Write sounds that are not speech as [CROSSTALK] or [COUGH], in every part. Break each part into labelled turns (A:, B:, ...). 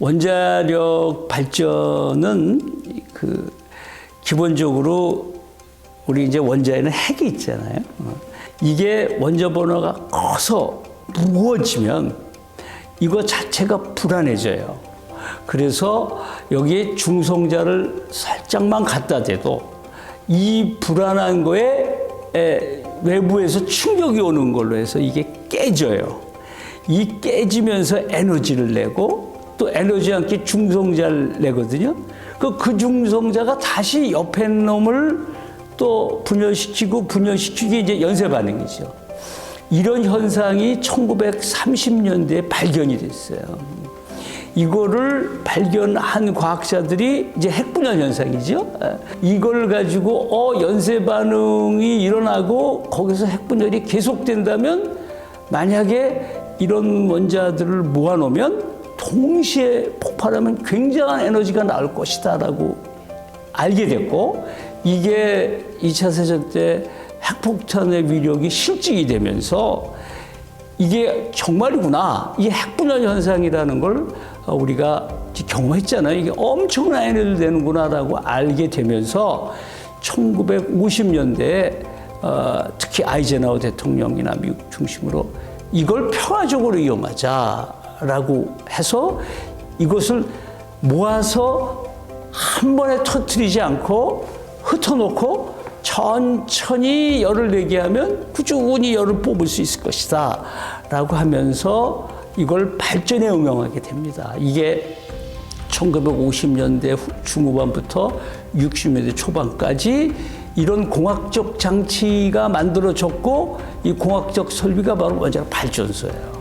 A: 원자력 발전은 그 기본적으로 우리 이제 원자에는 핵이 있잖아요. 어. 이게 원자 번호가 커서 무거워지면 이거 자체가 불안해져요. 그래서 여기에 중성자를 살짝만 갖다 대도 이 불안한 거에 에, 외부에서 충격이 오는 걸로 해서 이게 깨져요. 이 깨지면서 에너지를 내고 또 에너지 함께 중성자를 내거든요. 그, 그 중성자가 다시 옆에 놈을 또 분열시키고 분열시키기 이제 연쇄 반응이죠. 이런 현상이 1930년대에 발견이 됐어요. 이거를 발견한 과학자들이 이제 핵분열 현상이죠. 에, 이걸 가지고 어 연쇄 반응이 일어나고 거기서 핵분열이 계속된다면 만약에 이런 원자들을 모아놓으면 동시에 폭발하면 굉장한 에너지가 나올 것이다라고 알게 됐고 이게 2차 세전 때 핵폭탄의 위력이 실증이 되면서 이게 정말이구나. 이게 핵분열 현상이라는 걸 우리가 경험했잖아요. 이게 엄청난 에너지를 내는구나라고 알게 되면서 1950년대에 어, 특히 아이젠하워 대통령이나 미국 중심으로 이걸 평화적으로 이용하자 라고 해서 이것을 모아서 한 번에 터뜨리지 않고 흩어놓고 천천히 열을 내게 하면 꾸준히 열을 뽑을 수 있을 것이다. 라고 하면서 이걸 발전에 응용하게 됩니다. 이게 1950년대 중후반부터 60년대 초반까지 이런 공학적 장치가 만들어졌고 이 공학적 설비가 바로 원자력 발전소예요.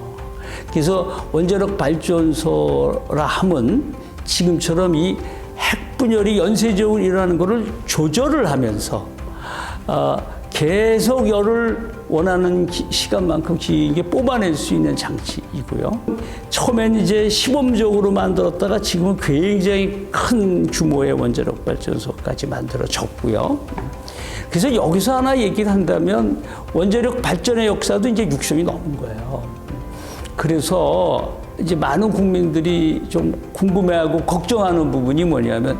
A: 그래서 원자력 발전소라 함은 지금처럼 이 핵분열이 연쇄적으로 일어나는 것을 조절을 하면서 어, 계속 열을 원하는 기, 시간만큼 길게 뽑아낼 수 있는 장치이고요. 처음엔 이제 시범적으로 만들었다가 지금은 굉장히 큰 규모의 원자력 발전소까지 만들어졌고요. 그래서 여기서 하나 얘기를 한다면 원자력 발전의 역사도 이제 60이 넘은 거예요. 그래서 이제 많은 국민들이 좀 궁금해하고 걱정하는 부분이 뭐냐면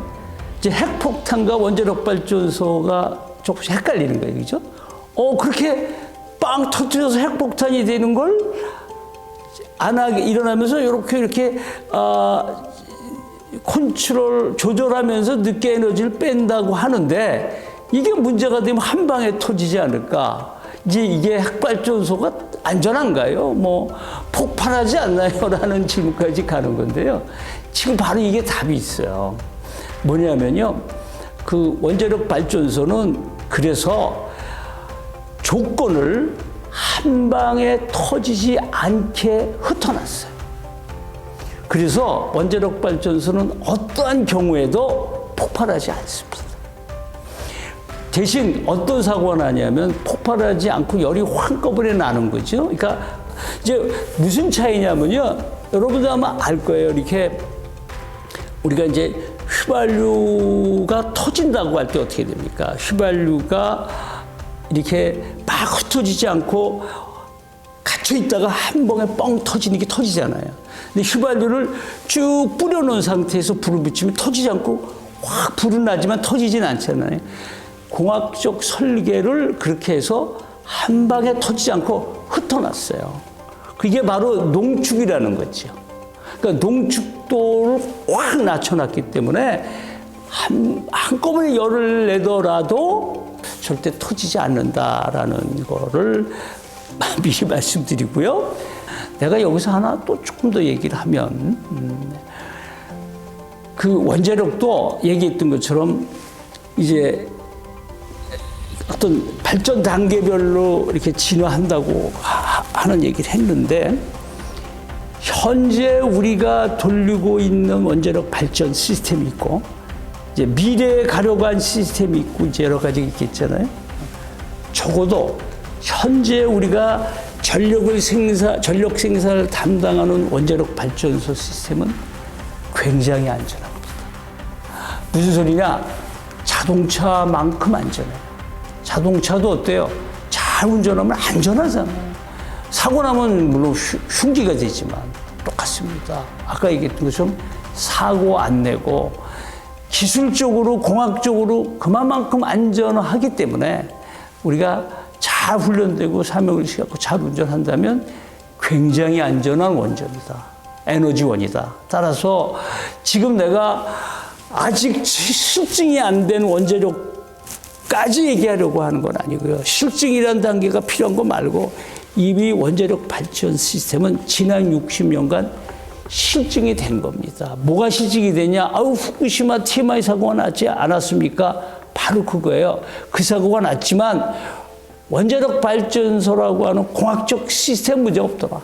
A: 이제 핵폭탄과 원자력 발전소가 조금씩 헷갈리는 거예요. 그죠? 어, 그렇게 빵 터뜨려서 핵폭탄이 되는 걸 안 하게 일어나면서 이렇게 이렇게 아 컨트롤 조절하면서 늦게 에너지를 뺀다고 하는데 이게 문제가 되면 한 방에 터지지 않을까? 이제 이게 핵발전소가 안전한가요? 뭐 폭발하지 않나요? 라는 질문까지 가는 건데요. 지금 바로 이게 답이 있어요. 뭐냐면요. 그 원자력 발전소는 그래서 조건을 한 방에 터지지 않게 흩어놨어요. 그래서 원자력 발전소는 어떠한 경우에도 폭발하지 않습니다. 대신 어떤 사고가 나냐면 폭발하지 않고 열이 한꺼번에 나는 거죠. 그러니까 이제 무슨 차이냐면요. 여러분들 아마 알 거예요. 이렇게 우리가 이제 휘발유가 터진다고 할 때 어떻게 됩니까? 휘발유가 이렇게 막 흩어지지 않고 갇혀 있다가 한 번에 뻥 터지는 게 터지잖아요. 근데 휘발유를 쭉 뿌려놓은 상태에서 불을 붙이면 터지지 않고 확 불은 나지만 터지진 않잖아요. 공학적 설계를 그렇게 해서 한 방에 터지지 않고 흩어놨어요. 그게 바로 농축이라는 거죠. 그러니까 농축도를 확 낮춰놨기 때문에 한, 한꺼번에 열을 내더라도 절대 터지지 않는다라는 거를 [LAUGHS] 미리 말씀드리고요. 내가 여기서 하나 또 조금 더 얘기를 하면, 음, 그 원자력도 얘기했던 것처럼 이제 어떤 발전 단계별로 이렇게 진화한다고 하- 하는 얘기를 했는데 현재 우리가 돌리고 있는 원자력 발전 시스템이 있고 이제 미래에 가려고 한 시스템이 있고 이제 여러 가지 있겠잖아요. 적어도 현재 우리가 전력을 생산 전력 생산을 담당하는 원자력 발전소 시스템은 굉장히 안전합니다. 무슨 소리냐? 자동차만큼 안전해요. 자동차도 어때요? 잘 운전하면 안전하잖아요. 사고 나면 물론 흉- 흉기가 되지만 똑같습니다. 아까 얘기했던 것처럼 사고 안 내고 기술적으로 공학적으로 그만큼 안전하기 때문에 우리가 잘 훈련되고 사명을 시갖고 잘 운전한다면 굉장히 안전한 원전이다. 에너지원이다. 따라서 지금 내가 아직 실증이 안 된 원자력 까지 얘기하려고 하는 건 아니고요. 실증이라는 단계가 필요한 거 말고 이미 원자력 발전 시스템은 지난 60년간 실증이 된 겁니다. 뭐가 실증이 되냐? 아우 후쿠시마 TMI 사고가 났지 않았습니까? 바로 그거예요. 그 사고가 났지만 원자력 발전소라고 하는 공학적 시스템 문제 없더라.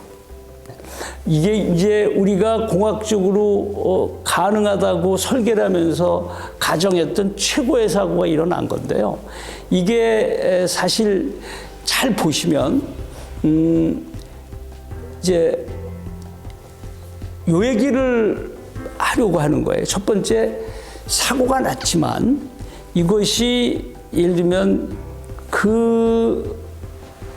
A: 이게 이제 우리가 공학적으로 어, 가능하다고 설계를 하면서 가정했던 최고의 사고가 일어난 건데요. 이게 에, 사실 잘 보시면 음 이제 요 얘기를 하려고 하는 거예요. 첫 번째 사고가 났지만 이것이 예를 들면 그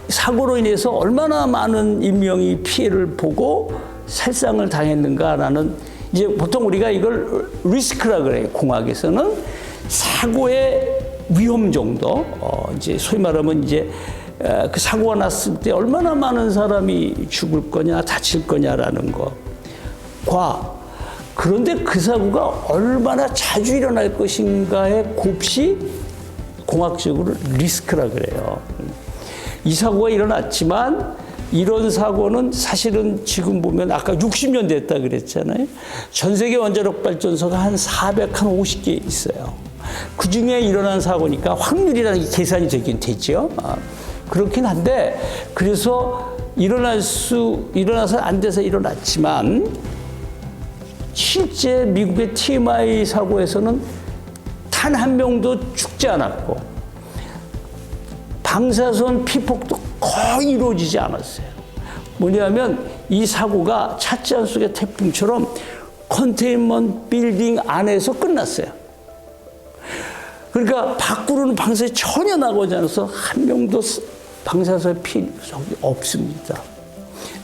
A: 사고로 인해서 얼마나 많은 인명이 피해를 보고 살상을 당했는가라는 이제 보통 우리가 이걸 리스크라 그래요. 공학에서는 사고의 위험 정도 어 이제 소위 말하면 이제 에, 그 사고가 났을 때 얼마나 많은 사람이 죽을 거냐 다칠 거냐라는 거. 과 그런데 그 사고가 얼마나 자주 일어날 것인가에 곱시 공학적으로 리스크라 그래요. 이 사고가 일어났지만 이런 사고는 사실은 지금 보면 아까 60년 됐다 그랬잖아요. 전 세계 원자력 발전소가 한 450개 있어요. 그 중에 일어난 사고니까 확률이라는 게 계산이 되긴 되죠. 아, 그렇긴 한데 그래서 일어날 수 일어나서 안 돼서 일어났지만 실제 미국의 TMI 사고에서는 단 한 명도 죽지 않았고 방사선 피폭도 거의 이루어지지 않았어요. 뭐냐면 이 사고가 찻잔 속의 태풍처럼 컨테인먼트 빌딩 안에서 끝났어요. 그러니까 밖으로는 방사선이 전혀 나오지 않아서 한 명도 방사선 피해이 없습니다.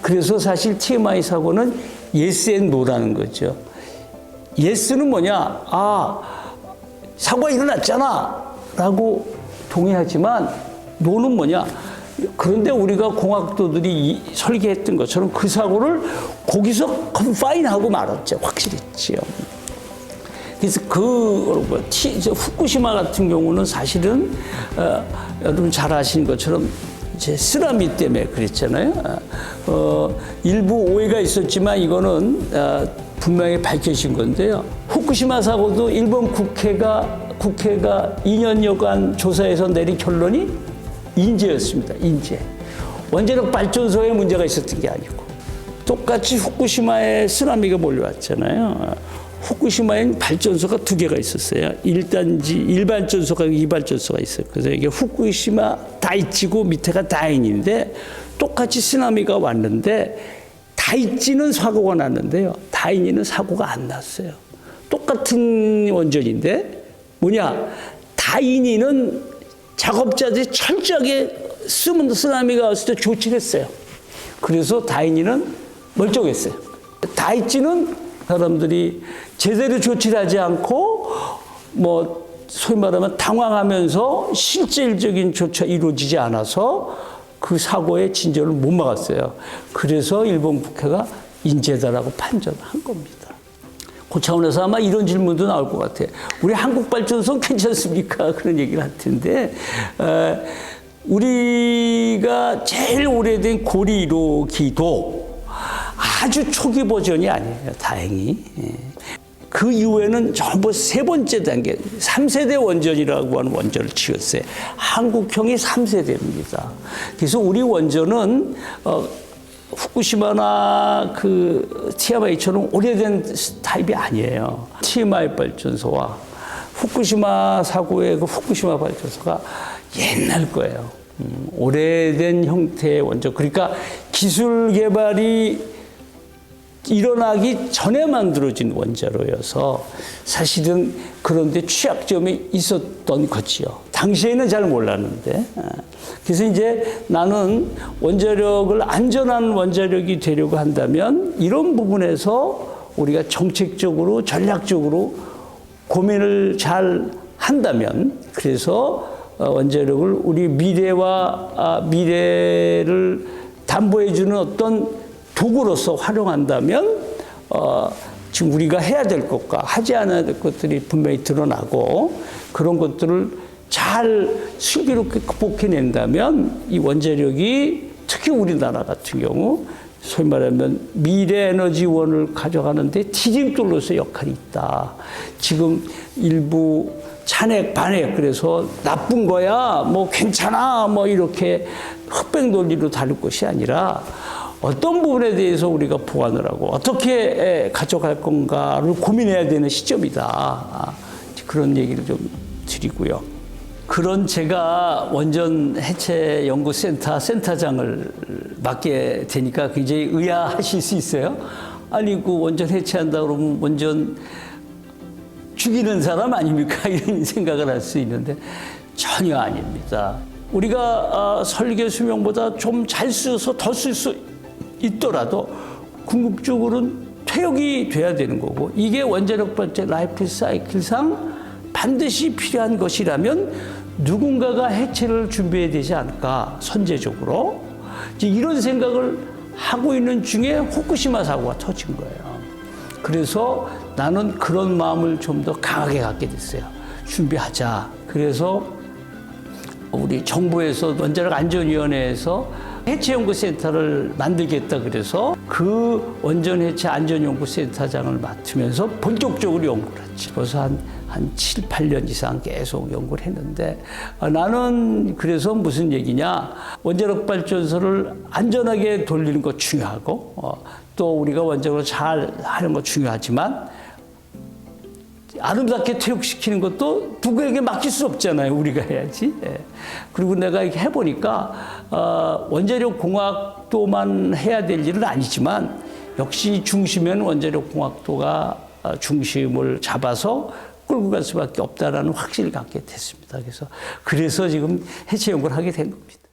A: 그래서 사실 TMI 사고는 yes and no라는 거죠. yes는 뭐냐? 아, 사고가 일어났잖아. 라고 동의하지만 no는 뭐냐? 그런데 우리가 공학도들이 이- 설계했던 것처럼 그 사고를 거기서 컨파인하고 말았죠. 확실했지요. 그래서 그 뭐, 티, 저 후쿠시마 같은 경우는 사실은 어, 여러분 잘 아시는 것처럼 이제 쓰나미 때문에 그랬잖아요. 어, 일부 오해가 있었지만 이거는 어, 분명히 밝혀진 건데요. 후쿠시마 사고도 일본 국회가 국회가 2년여간 조사에서 내린 결론이 인재였습니다. 인재. 원자력 발전소에 문제가 있었던 게 아니고 똑같이 후쿠시마에 쓰나미가 몰려왔잖아요. 후쿠시마엔 발전소가 두 개가 있었어요. 1단지, 1발전소가 2발전소가 있었거든요. 이게 후쿠시마 다이치고 밑에가 다인인데 똑같이 쓰나미가 왔는데 다이치는 사고가 났는데요. 다인이는 사고가 안 났어요. 똑같은 원전인데 뭐냐? 다인이는 작업자들이 철저하게 쓰면 쓰나미가 왔을 때 조치를 했어요. 그래서 다인이는 멀쩡했어요. 다이치는 사람들이 제대로 조치를 하지 않고 뭐 소위 말하면 당황하면서 실질적인 조치가 이루어지지 않아서 그 사고의 진전을 못 막았어요. 그래서 일본 국회가 인재다라고 판정한 겁니다. 그 차원에서 아마 이런 질문도 나올 것 같아요. 우리 한국 발전소 괜찮습니까? [LAUGHS] 그런 얘기를 할 텐데, 어, 우리가 제일 오래된 고리 1호기도 아주 초기 버전이 아니에요. 다행히. 예. 그 이후에는 전부 세 번째 단계, 3세대 원전이라고 하는 원전을 지었어요. 한국형이 3세대입니다. 그래서 우리 원전은, 어, 후쿠시마나 그 TMI처럼 오래된 타입이 아니에요. TMI 발전소와 후쿠시마 사고의 그 후쿠시마 발전소가 옛날 거예요. 음, 오래된 형태의 원전. 그러니까 기술 개발이 일어나기 전에 만들어진 원자로여서 사실은 그런데 취약점이 있었던 거지요. 당시에는 잘 몰랐는데. 어. 그래서 이제 나는 원자력을 안전한 원자력이 되려고 한다면 이런 부분에서 우리가 정책적으로 전략적으로 고민을 잘 한다면 그래서 어, 원자력을 우리 미래와 아, 미래를 담보해 주는 어떤 도구로서 활용한다면 어, 지금 우리가 해야 될 것과 하지 않아야 될 것들이 분명히 드러나고 그런 것들을 잘 슬기롭게 극복해낸다면 이 원자력이 특히 우리나라 같은 경우 소위 말하면 미래 에너지원을 가져가는데 디딤돌로서 역할이 있다. 지금 일부 찬핵 반핵 그래서 나쁜 거야 뭐 괜찮아 뭐 이렇게 흑백 논리로 다룰 것이 아니라 어떤 부분에 대해서 우리가 보완을 하고 어떻게 가져갈 건가를 고민해야 되는 시점이다. 아, 그런 얘기를 좀 드리고요. 그런 제가 원전 해체 연구센터 센터장을 맡게 되니까 굉장히 의아하실 수 있어요. 아니 그 원전 해체한다 그러면 원전 죽이는 사람 아닙니까? [LAUGHS] 이런 생각을 할 수 있는데 전혀 아닙니다. 우리가 아, 설계 수명보다 좀 잘 쓰서 더 쓸 수 있더라도 궁극적으로는 퇴역이 돼야 되는 거고 이게 원자력 발전 라이프 사이클상 반드시 필요한 것이라면 누군가가 해체를 준비해야 되지 않을까 선제적으로 이런 생각을 하고 있는 중에 후쿠시마 사고가 터진 거예요. 그래서 나는 그런 마음을 좀 더 강하게 갖게 됐어요. 준비하자. 그래서 우리 정부에서 원자력 안전위원회에서 해체 연구센터를 만들겠다 그래서 그 원전 해체 안전 연구센터장을 맡으면서 본격적으로 연구를 했지. 벌써 한, 한 7, 8년 이상 계속 연구를 했는데 아, 나는 그래서 무슨 얘기냐. 원자력 발전소를 안전하게 돌리는 거 중요하고 어, 또 우리가 원자력을 잘 하는 거 중요하지만 아름답게 퇴역시키는 것도 누구에게 맡길 수 없잖아요. 우리가 해야지. 예. 그리고 내가 이렇게 해보니까 어, 원자력 공학도만 해야 될 일은 아니지만 역시 중심에는 원자력 공학도가 어, 중심을 잡아서 끌고 갈 수밖에 없다라는 확신을 갖게 됐습니다. 그래서 그래서 지금 해체 연구를 하게 된 겁니다.